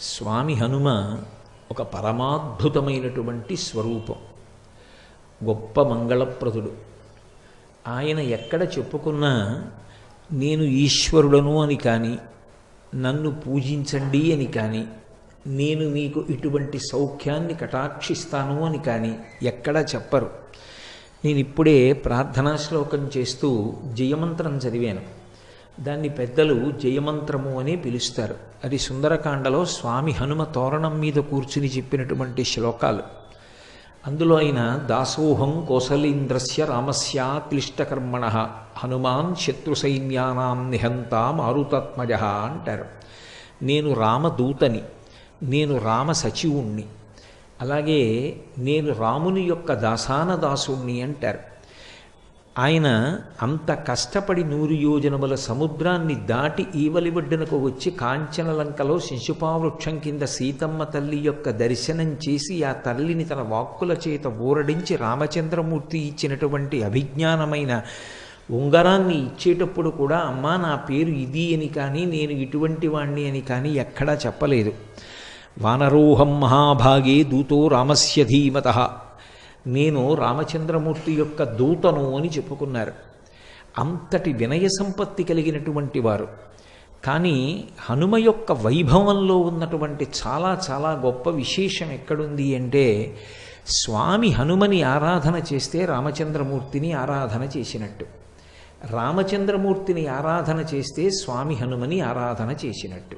స్వామి హనుమ ఒక పరమాద్భుతమైనటువంటి స్వరూపం. గొప్ప మంగళప్రదుడు. ఆయన ఎక్కడ చెప్పుకున్నా నేను ఈశ్వరుడను అని కానీ నన్ను పూజించండి అని కానీ నేను మీకు ఇటువంటి సౌఖ్యాన్ని కటాక్షిస్తాను అని కానీ ఎక్కడా చెప్పరు. నేను ఇప్పుడే ప్రార్థనా శ్లోకం చేస్తూ జయమంత్రం చదివాను. దాన్ని పెద్దలు జయమంత్రము అని పిలుస్తారు. అది సుందరకాండలో స్వామి హనుమ తోరణం మీద కూర్చుని చెప్పినటువంటి శ్లోకాలు. అందులో ఆయన దాసోహం కోసలీంద్రస్య రామస్యా క్లిష్టకర్మణ హనుమాన్ శత్రు సైన్యానాం నిహంత మారుతాత్మజ అంటారు. నేను రామదూతని నేను రామ సచివుణ్ణి అలాగే నేను రాముని యొక్క దాసాన దాసుణ్ణి అంటారు. ఆయన అంత కష్టపడి నూరు యోజనముల సముద్రాన్ని దాటి ఈవలి ఒడ్డునకు వచ్చి కాంచనలంకలో శిశుపావృక్షం కింద సీతమ్మ తల్లి యొక్క దర్శనం చేసి ఆ తల్లిని తన వాక్కుల చేత ఊరడించి రామచంద్రమూర్తి ఇచ్చినటువంటి అభిజ్ఞానమైన ఉంగరాన్ని ఇచ్చేటప్పుడు కూడా అమ్మా నా పేరు ఇది అని కానీ నేను ఇటువంటి వాణ్ణి అని కానీ ఎక్కడా చెప్పలేదు. వానరోహం మహాభాగే దూతో రామస్య ధీమత. నేను రామచంద్రమూర్తి యొక్క దూతను అని చెప్పుకున్నారు. అంతటి వినయ సంపత్తి కలిగినటువంటి వారు. కానీ హనుమ యొక్క వైభవంలో ఉన్నటువంటి చాలా చాలా గొప్ప విశేషం ఎక్కడుంది అంటే స్వామి హనుమని ఆరాధన చేస్తే రామచంద్రమూర్తిని ఆరాధన చేసినట్టు. రామచంద్రమూర్తిని ఆరాధన చేస్తే స్వామి హనుమని ఆరాధన చేసినట్టు.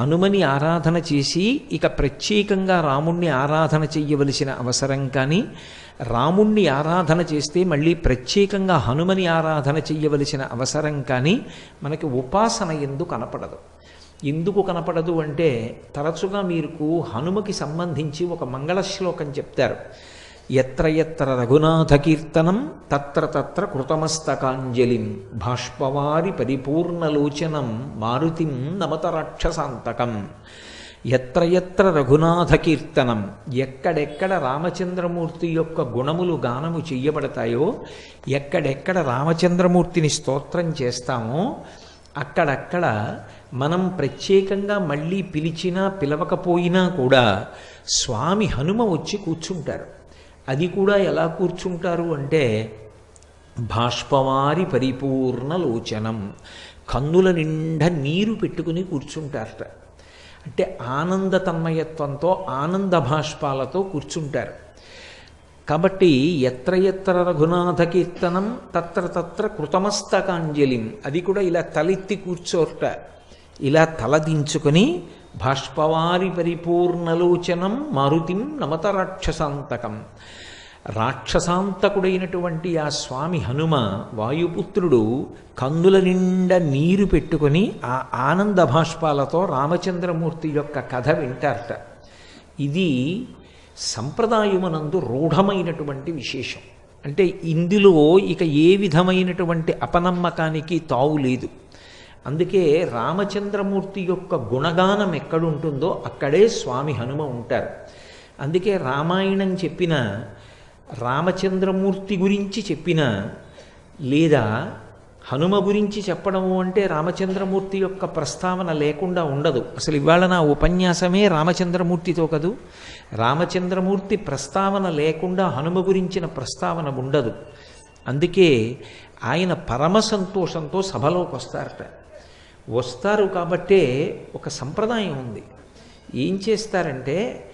హనుమని ఆరాధన చేసి ఇక ప్రత్యేకంగా రాముణ్ణి ఆరాధన చెయ్యవలసిన అవసరం కానీ రాముణ్ణి ఆరాధన చేస్తే మళ్ళీ ప్రత్యేకంగా హనుమని ఆరాధన చెయ్యవలసిన అవసరం కానీ మనకి ఉపాసన ఎందు కనపడదు. ఎందుకు కనపడదు అంటే తరచుగా మీకు హనుమకి సంబంధించి ఒక మంగళ శ్లోకం చెప్తారు. ఎత్ర ఎత్ర రఘునాథ కీర్తనం తత్ర తత్ర కృతమస్తకాంజలిం బాష్పవారి పరిపూర్ణలోచనం మారుతిం నమత రాక్షసాంతకం ఎత్ర ఎత్ర రఘునాథ కీర్తనం ఎక్కడెక్కడ రామచంద్రమూర్తి యొక్క గుణములు గానము చెయ్యబడతాయో ఎక్కడెక్కడ రామచంద్రమూర్తిని స్తోత్రం చేస్తామో అక్కడక్కడ మనం ప్రత్యేకంగా మళ్ళీ పిలిచినా పిలవకపోయినా కూడా స్వామి హనుమ వచ్చి కూర్చుంటారు. అది కూడా ఎలా కూర్చుంటారు అంటే బాష్పవారి పరిపూర్ణ లోచనం. కన్నుల నిండా నీరు పెట్టుకుని కూర్చుంటారట. అంటే ఆనంద తన్మయత్వంతో ఆనంద భాష్పాలతో కూర్చుంటారు. కాబట్టి ఎత్ర ఎత్ర రఘునాథ కీర్తనం తత్ర తత్ర కృతమస్తకాంజలిం. అది కూడా ఇలా తలెత్తి కూర్చోట ఇలా తలదించుకొని భాష్పవారి పరిపూర్ణలోచనం మారుతిం నమత రాక్షసాంతకం. రాక్షసాంతకుడైనటువంటి ఆ స్వామి హనుమ వాయుపుత్రుడు కందుల నిండా నీరు పెట్టుకొని ఆ ఆనంద భాష్పాలతో రామచంద్రమూర్తి యొక్క కథ వింటారట. ఇది సంప్రదాయమునందు రూఢమైనటువంటి విశేషం. అంటే ఇందులో ఇక ఏ విధమైనటువంటి అపనమ్మకానికి తావు లేదు. అందుకే రామచంద్రమూర్తి యొక్క గుణగానం ఎక్కడుంటుందో అక్కడే స్వామి హనుమ ఉంటారు. అందుకే రామాయణం చెప్పిన రామచంద్రమూర్తి గురించి చెప్పిన లేదా హనుమ గురించి చెప్పడము అంటే రామచంద్రమూర్తి యొక్క ప్రస్తావన లేకుండా ఉండదు. అసలు ఇవాళ నా ఉపన్యాసమే రామచంద్రమూర్తితో కదూ? రామచంద్రమూర్తి ప్రస్తావన లేకుండా హనుమ గురించిన ప్రస్తావన ఉండదు. అందుకే ఆయన పరమ సంతోషంతో సభలోకి వస్తారట. వస్తారు కాబట్టే ఒక సంప్రదాయం ఉంది. ఏం చేస్తారంటే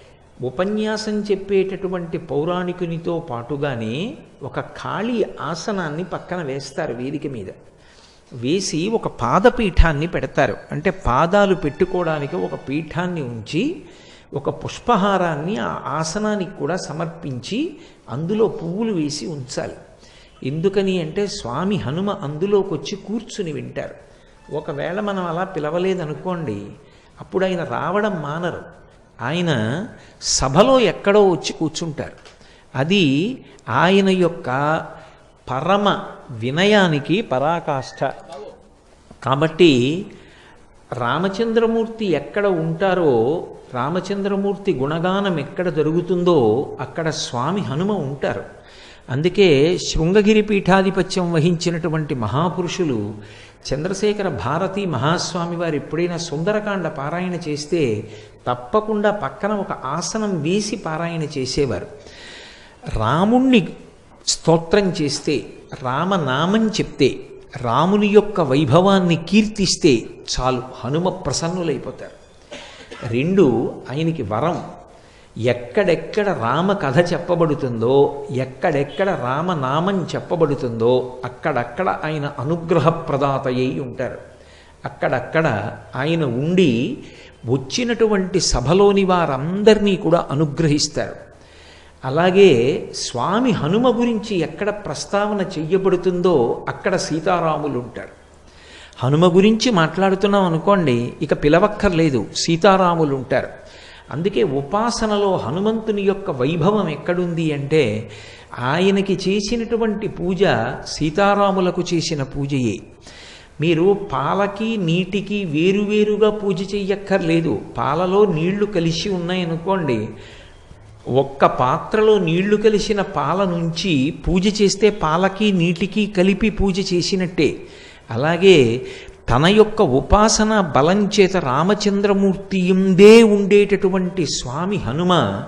ఉపన్యాసం చెప్పేటటువంటి పౌరాణికునితో పాటుగానే ఒక ఖాళీ ఆసనాన్ని పక్కన వేస్తారు వేదిక మీద. వేసి ఒక పాదపీఠాన్ని పెడతారు. అంటే పాదాలు పెట్టుకోవడానికి ఒక పీఠాన్ని ఉంచి ఒక పుష్పహారాన్ని ఆ ఆసనానికి కూడా సమర్పించి అందులో పువ్వులు వేసి ఉంచాలి. ఎందుకని అంటే స్వామి హనుమ అందులోకి వచ్చి కూర్చుని వింటారు. ఒకవేళ మనం అలా పిలవలేదనుకోండి అప్పుడు ఆయన రావడం మానరు. ఆయన సభలో ఎక్కడో వచ్చి కూర్చుంటారు. అది ఆయన యొక్క పరమ వినయానికి పరాకాష్ఠ కాబట్టి రామచంద్రమూర్తి ఎక్కడ ఉంటారో రామచంద్రమూర్తి గుణగానం ఎక్కడ జరుగుతుందో అక్కడ స్వామి హనుమ ఉంటారు. అందుకే శృంగగిరి పీఠాధిపత్యం వహించినటువంటి మహాపురుషులు చంద్రశేఖర భారతి మహాస్వామి వారు ఎప్పుడైనా సుందరకాండ పారాయణ చేస్తే తప్పకుండా పక్కన ఒక ఆసనం వేసి పారాయణ చేసేవారు. రాముణ్ణి స్తోత్రం చేస్తే రామనామం చెప్తే రాముని యొక్క వైభవాన్ని కీర్తిస్తే చాలు హనుమ ప్రసన్నులైపోతారు. రెండు ఆయనకి వరం. ఎక్కడెక్కడ రామ కథ చెప్పబడుతుందో ఎక్కడెక్కడ రామనామం చెప్పబడుతుందో అక్కడక్కడ ఆయన అనుగ్రహ ప్రదాతయ్యి ఉంటారు. అక్కడక్కడ ఆయన ఉండి వచ్చినటువంటి సభలోని వారందరినీ కూడా అనుగ్రహిస్తారు. అలాగే స్వామి హనుమ గురించి ఎక్కడ ప్రస్తావన చెయ్యబడుతుందో అక్కడ సీతారాములు ఉంటారు హనుమ గురించి మాట్లాడుతున్నాం అనుకోండి ఇక పిలవక్కర్లేదు సీతారాములు ఉంటారు అందుకే ఉపాసనలో హనుమంతుని యొక్క వైభవం ఎక్కడుంది అంటే ఆయనకి చేసినటువంటి పూజ సీతారాములకు చేసిన పూజయే. మీరు పాలకి నీటికి వేరువేరుగా పూజ చెయ్యక్కర్లేదు. పాలలో నీళ్ళు కలిసి ఉన్నాయనుకోండి ఒక్క పాత్రలో నీళ్ళు కలిసిన పాల నుంచి పూజ చేస్తే పాలకి నీటికి కలిపి పూజ చేసినట్టే. అలాగే తన యొక్క ఉపాసన బలం చేత రామచంద్రమూర్తి ఎందే ఉండేటటువంటి స్వామి హనుమ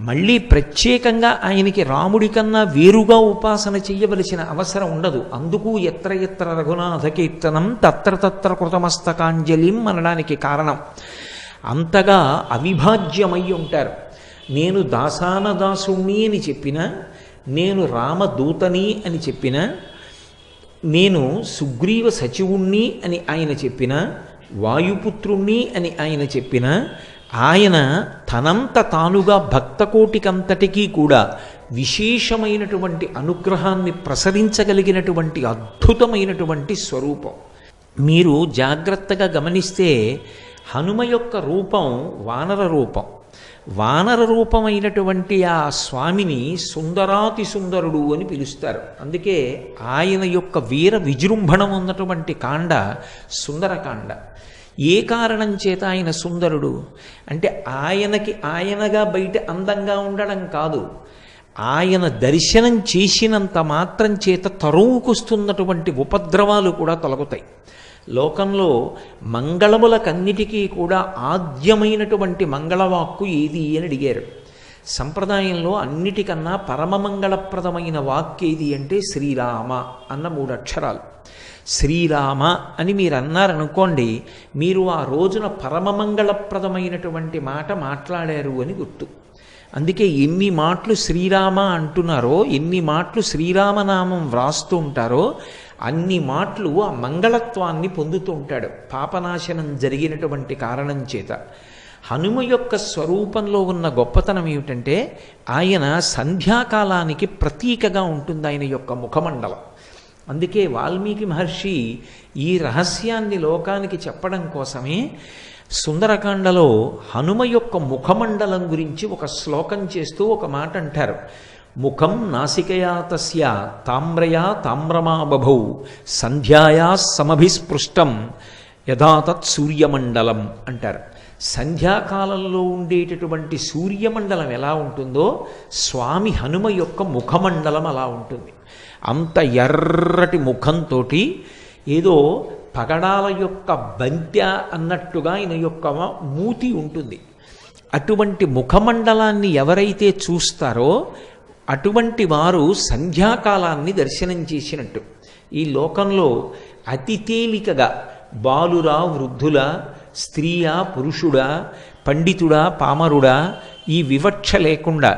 మళ్ళీ ప్రత్యేకంగా ఆయనకి రాముడి కన్నా వేరుగా ఉపాసన చెయ్యవలసిన అవసరం ఉండదు. అందుకు ఎత్ర ఎత్ర రఘునాథ కీర్తనం తత్ర తత్ర కృతమస్తకాంజలిం అనడానికి కారణం. అంతగా అవిభాజ్యమై ఉంటారు నేను దాసాన దాసుణ్ణి అని చెప్పిన నేను రామదూతని అని చెప్పిన నేను సుగ్రీవ సచివుణ్ణి అని ఆయన చెప్పిన వాయుపుత్రుణ్ణి అని ఆయన చెప్పిన ఆయన తనంత తానుగా భక్తకోటికంతటికీ కూడా విశేషమైనటువంటి అనుగ్రహాన్ని ప్రసరించగలిగినటువంటి అద్భుతమైనటువంటి స్వరూపం. మీరు జాగ్రత్తగా గమనిస్తే హనుమ యొక్క రూపం వానర రూపం. వానర రూపమైనటువంటి ఆ స్వామిని సుందరాతి సుందరుడు అని పిలుస్తారు. అందుకే ఆయన యొక్క వీర విజృంభణం ఉన్నటువంటి కాండ సుందరకాండ. ఏ కారణం చేత ఆయన సుందరుడు? అంటే ఆయనకి ఆయనగా బయట అందంగా ఉండడం కాదు. ఆయన దర్శనం చేసినంత మాత్రం చేత తరువుకొస్తున్నటువంటి ఉపద్రవాలు కూడా తొలగుతాయి. లోకంలో మంగళములకన్నిటికీ కూడా ఆద్యమైనటువంటి మంగళవాక్కు ఏది అని అడిగారు. సంప్రదాయంలో అన్నిటికన్నా పరమమంగళప్రదమైన వాక్ ఏది అంటే శ్రీరామ అన్న మూడు అక్షరాలు. శ్రీరామ అని మీరు అన్నారనుకోండి మీరు ఆ రోజున పరమమంగళప్రదమైనటువంటి మాట మాట్లాడారు అని గుర్తు. అందుకే ఎన్ని మాటలు శ్రీరామ అంటున్నారో ఎన్ని మాటలు శ్రీరామనామం వ్రాస్తూ ఉంటారో అన్ని మాటలు ఆ మంగళత్వాన్ని పొందుతూ ఉంటాడు. పాపనాశనం జరిగినటువంటి కారణం చేత. హనుమ యొక్క స్వరూపంలో ఉన్న గొప్పతనం ఏమిటంటే ఆయన సంధ్యాకాలానికి ప్రతీకగా ఉంటుంది ఆయన యొక్క ముఖమండలం. అందుకే వాల్మీకి మహర్షి ఈ రహస్యాన్ని లోకానికి చెప్పడం కోసమే సుందరకాండలో హనుమ యొక్క ముఖమండలం గురించి ఒక శ్లోకం చేస్తూ ఒక మాట అంటారు. ముఖం నాసికయా తస్య తామ్రయా తామ్రమా బభౌ సంధ్యాయా సమభిస్పృష్టం యథాతత్ సూర్యమండలం అంటారు. సంధ్యాకాలంలో ఉండేటటువంటి సూర్యమండలం ఎలా ఉంటుందో స్వామి హనుమ యొక్క ముఖమండలం అలా ఉంటుంది. అంత ఎర్రటి ముఖంతో ఏదో పగడాల యొక్క బంత్య అన్నట్టుగా ఆయన యొక్క మూతి ఉంటుంది. అటువంటి ముఖమండలాన్ని ఎవరైతే చూస్తారో అటువంటి వారు సంధ్యాకాలాన్ని దర్శనం చేసినట్టు. ఈ లోకంలో అతి తేలికగా బాలురా వృద్ధుల స్త్రీయా పురుషుడా పండితుడా పామరుడా ఈ వివక్ష లేకుండా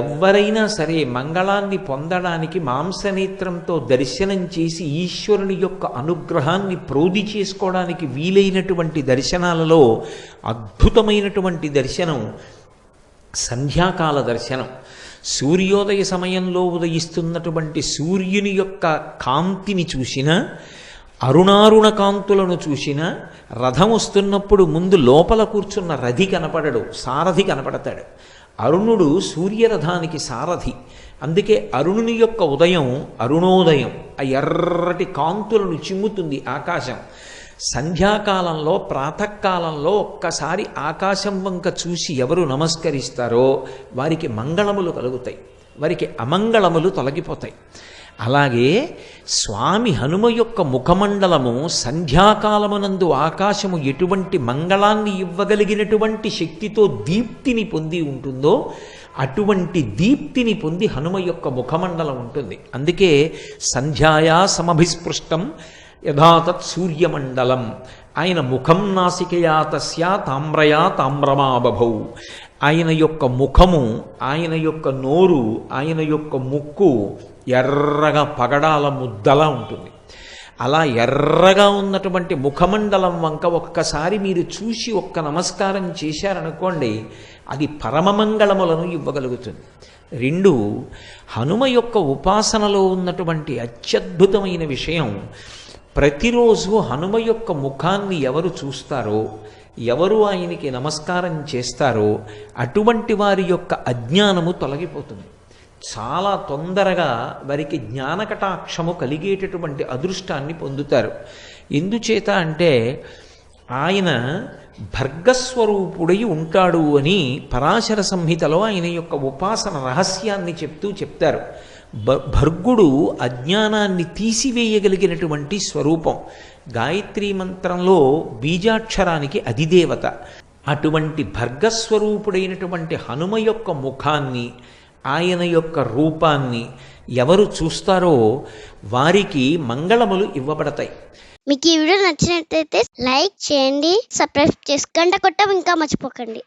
ఎవరైనా సరే మంగళాన్ని పొందడానికి మాంసనేత్రంతో దర్శనం చేసి ఈశ్వరుని యొక్క అనుగ్రహాన్ని ప్రోధి చేసుకోవడానికి వీలైనటువంటి దర్శనాలలో అద్భుతమైనటువంటి దర్శనం సంధ్యాకాల దర్శనం. సూర్యోదయ సమయంలో ఉదయిస్తున్నటువంటి సూర్యుని యొక్క కాంతిని చూసిన అరుణారుణ కాంతులను చూసిన రథం వస్తున్నప్పుడు ముందు లోపల కూర్చున్న రథి కనపడడు సారథి కనపడతాడు. అరుణుడు సూర్యరథానికి సారథి. అందుకే అరుణుని యొక్క ఉదయం అరుణోదయం ఆ ఎర్రటి కాంతులను చిమ్ముతుంది ఆకాశం. సంధ్యాకాలంలో ప్రాతకాలంలో ఒక్కసారి ఆకాశం వంక చూసి ఎవరు నమస్కరిస్తారో వారికి మంగళములు కలుగుతాయి. వారికి అమంగళములు తొలగిపోతాయి. అలాగే స్వామి హనుమ యొక్క ముఖమండలము సంధ్యాకాలమునందు ఆకాశము ఎటువంటి మంగళాన్ని ఇవ్వగలిగినటువంటి శక్తితో దీప్తిని పొంది ఉంటుందో అటువంటి దీప్తిని పొంది హనుమ యొక్క ముఖమండలం ఉంటుంది. అందుకే సంధ్యాయా సమభిస్పృష్టం యథాతత్ సూర్యమండలం. ఆయన ముఖం నాసికయా తస్య తామ్రయా తామ్రమాబభౌ ఆయన యొక్క ముఖము ఆయన యొక్క నోరు ఆయన యొక్క ముక్కు ఎర్రగా పగడాల ముద్దలా ఉంటుంది. అలా ఎర్రగా ఉన్నటువంటి ముఖమండలం వంక ఒక్కసారి మీరు చూసి ఒక్క నమస్కారం చేశారనుకోండి అది పరమమంగళములను ఇవ్వగలుగుతుంది. రెండు హనుమ యొక్క ఉపాసనలో ఉన్నటువంటి అత్యద్భుతమైన విషయం ప్రతిరోజు హనుమ యొక్క ముఖాన్ని ఎవరు చూస్తారో ఎవరు ఆయనకి నమస్కారం చేస్తారో అటువంటి వారి యొక్క అజ్ఞానము తొలగిపోతుంది. చాలా తొందరగా వారికి జ్ఞానకటాక్షము కలిగేటటువంటి అదృష్టాన్ని పొందుతారు. ఎందుచేత అంటే ఆయన భర్గస్వరూపుడై ఉంటాడు అని పరాశర సంహితలో ఆయన యొక్క ఉపాసన రహస్యాన్ని చెప్తూ చెప్తారు. భ భర్గుడు అజ్ఞానాన్ని తీసివేయగలిగినటువంటి స్వరూపం. గాయత్రీ మంత్రంలో బీజాక్షరానికి అధిదేవత. అటువంటి భర్గస్వరూపుడైనటువంటి హనుమ యొక్క ముఖాన్ని ఆయన యొక్క రూపాన్ని ఎవరు చూస్తారో వారికి మంగళములు ఇవ్వబడతాయి. మీకు ఈ వీడియో నచ్చినట్లయితే లైక్ చేయండి సబ్స్క్రైబ్ చేసుకోండి కొట్టం ఇంకా మర్చిపోకండి.